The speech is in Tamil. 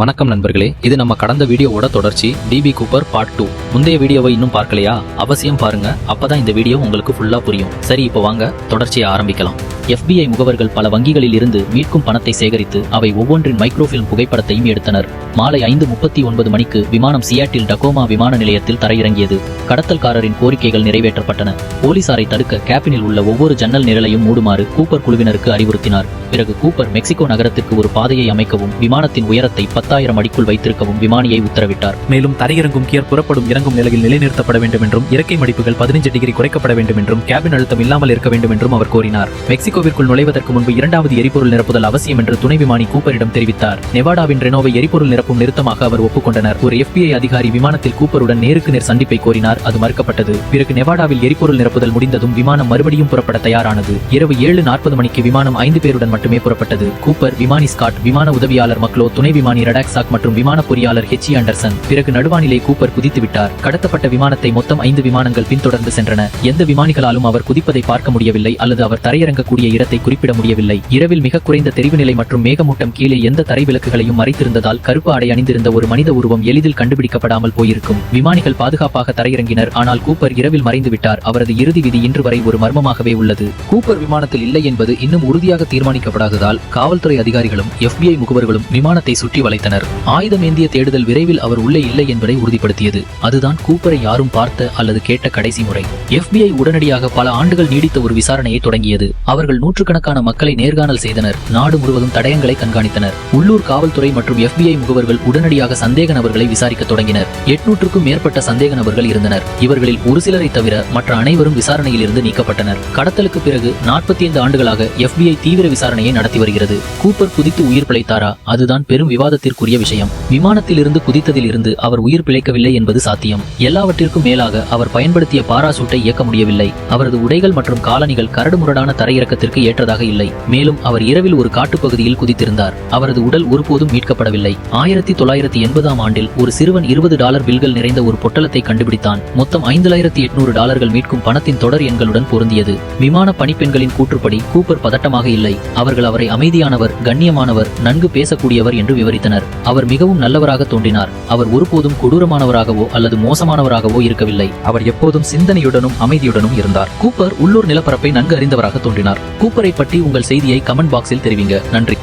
வணக்கம் நண்பர்களே இது நம்ம கடந்த வீடியோவோட தொடர்ச்சி டிபி கூப்பர் பார்ட் டூ முந்தைய வீடியோவை இன்னும் பார்க்கலையா? அவசியம் பாருங்க அப்பதான் இந்த வீடியோ உங்களுக்கு ஃபுல்லா புரியும். சரி இப்போ வாங்க தொடர்ச்சியை ஆரம்பிக்கலாம். எஃபிஐ முகவர்கள் பல வங்கிகளில் இருந்து மீட்கும் பணத்தை சேகரித்து அவை ஒவ்வொன்றின் மைக்ரோஃபில்ம் புகைப்படத்தையும் எடுத்தனர். மாலை ஐந்து முப்பத்தி ஒன்பது மணிக்கு விமானம் சியாட்டில் டகோமா விமான நிலையத்தில் தரையிறங்கியது. கடத்தல்காரரின் கோரிக்கைகள் நிறைவேற்றப்பட்டன. போலீசாரை தடுக்க கேபினில் உள்ள ஒவ்வொரு ஜன்னல் நிரலையும் மூடுமாறு கூப்பர் குழுவினருக்கு அறிவுறுத்தினார். பிறகு கூப்பர் மெக்சிகோ நகரத்திற்கு ஒரு பாதையை அமைக்கவும் விமானத்தின் உயரத்தை பத்தாயிரம் அடிக்குள் வைத்திருக்கவும் விமானியை உத்தரவிட்டார். மேலும் தரையிறங்கும் கியர் புறப்படும் இறங்கும் நிலையில் நிலைநிறுத்தப்பட வேண்டும் என்றும் இறக்கை மடிப்புகள் பதினஞ்சு டிகிரி குறைக்கப்பட வேண்டும் என்றும் கேபின் அழுத்தம் இல்லாமல் இருக்க வேண்டும் என்றும் அவர் கூறினார் மெக்சிகோவிற்குள் நுழைவதற்கு முன்பு இரண்டாவது எரிபொருள் நிரப்புதல் அவசியம் என்று துணை விமானி கூப்பரிடம் தெரிவித்தார். நெவாடாவின் ரெனோவை எரிபொருள் நிரப்பும் நிறுத்தமாக அவர் ஒப்புக்கொண்டனர். ஒரு எஃபிஐ அதிகாரி விமானத்தில் கூப்பருடன் நேருக்கு நேர் சந்திப்பை கோரினார். அது மறுக்கப்பட்டது. பிறகு நெவாடாவில் எரிபொருள் நிரப்புதல் முடிந்ததும் விமானம் மறுபடியும் புறப்பட தயாரானது. இரவு ஏழு நாற்பது மணிக்கு விமானம் ஐந்து பேருடன் மட்டுமே புறப்பட்டது. கூப்பர் விமானி ஸ்காட் விமான உதவியாளர் மக்லோ துணை விமானி ரடாக்சாக் மற்றும் விமான பொறியாளர் ஹெச் ஆண்டர்சன் பிறகு நடுவானிலை கூப்பர் குதித்து விட்டார் கடத்தப்பட்ட விமானத்தை மொத்தம் ஐந்து விமானங்கள் பின்தொடர்ந்து சென்றன. எந்த விமானிகளாலும் அவர் குதிப்பதை பார்க்க முடியவில்லை. அல்லது அவர் தரையிறங்கக்கூடிய இடத்தை குறிப்பிட முடியவில்லை. இரவில் மிக குறைந்த தெரிவு நிலை மற்றும் மேகமூட்டம் கீழே எந்த தரை விளக்குகளையும் மறைத்திருந்ததால் கருப்பு ஆடை அணிந்திருந்த ஒரு மனித உருவம் எளிதில் கண்டுபிடிக்கப்படாமல் போயிருக்கும். விமானிகள் பாதுகாப்பாக தரையிறங்கினர். ஆனால் கூப்பர் இரவில் மறைந்துவிட்டார் அவரது இறுதி விதி இன்று வரை ஒரு மர்மமாகவே உள்ளது. கூப்பர் விமானத்தில் இல்லை என்பது இன்னும் உறுதியாக தீர்மானிக்கப்படாததால் காவல்துறை அதிகாரிகளும் எஃபிஐ முகவர்களும் விமானத்தை சுற்றி வளைத்தனர். ஆயுதம் ஏந்திய தேடுதல் விரைவில் அவர் உள்ளே இல்லை என்பதை உறுதிப்படுத்தியது. அதுதான் கூப்பரை யாரும் பார்த்த அல்லது கேட்ட கடைசி முறை. எஃபிஐ உடனடியாக பல ஆண்டுகள் நீடித்த ஒரு விசாரணையை தொடங்கியது. அவர்கள் நூற்றுக்கணக்கான மக்களை நேர்காணல் செய்தனர். நாடு முழுவதும் தடயங்களை கண்காணித்தனர். உள்ளூர் காவல்துறை மற்றும் எஃபிஐ முகவர்கள் உடனடியாக சந்தேக நபர்களை விசாரிக்க தொடங்கினர். எட்நூற்றுக்கும் மேற்பட்ட சந்தேக நபர்கள் இருந்தனர். இவர்களில் ஒரு சிலரை தவிர மற்ற அனைவரும் விசாரணையில் இருந்து நீக்கப்பட்டனர். கடத்தலுக்கு பிறகு நாற்பத்தி ஐந்து ஆண்டுகளாக எஃபிஐ தீவிர விசாரணையை நடத்தி வருகிறது. கூப்பர் குதித்து உயிர் பிழைத்தாரா? அதுதான் பெரும் விவாதத்திற்குரிய விஷயம். விமானத்தில் இருந்து குதித்ததில் இருந்து அவர் உயிர் பிழைக்கவில்லை என்பது சாத்தியம். எல்லாவற்றிற்கும் மேலாக அவர் பயன்படுத்திய பாராசூட்டை இயக்க முடியவில்லை. அவரது உடைகள் மற்றும் காலணிகள் கரடுமுரடான தரையிறக்கத்திற்கு ஏற்றதாக இல்லை. மேலும் அவர் இரவில் ஒரு காட்டுப்பகுதியில் குதித்திருந்தார். அவரது உடல் ஒருபோதும் மீட்கப்படவில்லை. ஆயிரத்தி தொள்ளாயிரத்தி எண்பதாம் ஆண்டில் ஒரு சிறுவன் இருபது டாலர் பில்கள் நிறைந்த ஒரு பொட்டலத்தை கண்டுபிடித்தான். மொத்தம் ஐந்தாயிரத்தி எட்நூறு டாலர்கள் மீட்கும் பணத்தின் தொடர் எண்களுடன் பொருந்தியது. விமான பணிப்பெண்களின் கூற்றுப்படி கூப்பர் பதட்டமாக இல்லை. அவர்கள் அவரை அமைதியானவர் கண்ணியமானவர் நன்கு பேசக்கூடியவர் என்று விவரித்தனர். அவர் மிகவும் நல்லவராக தோன்றினார். அவர் ஒருபோதும் கொடூரமானவராகவோ அல்லது மோசமானவராகவோ இருக்கவில்லை. அவர் எப்போதும் சிந்தனையுடனும் அமைதியுடனும் இருந்தார். கூப்பர் உள்ளூர் நிலப்பரப்பை நன்கு அறிந்தவராக தோன்றினார். கூப்பரை பற்றி உங்கள் செய்தியை கமெண்ட் பாக்ஸில் தெரிவிங்க. நன்றி.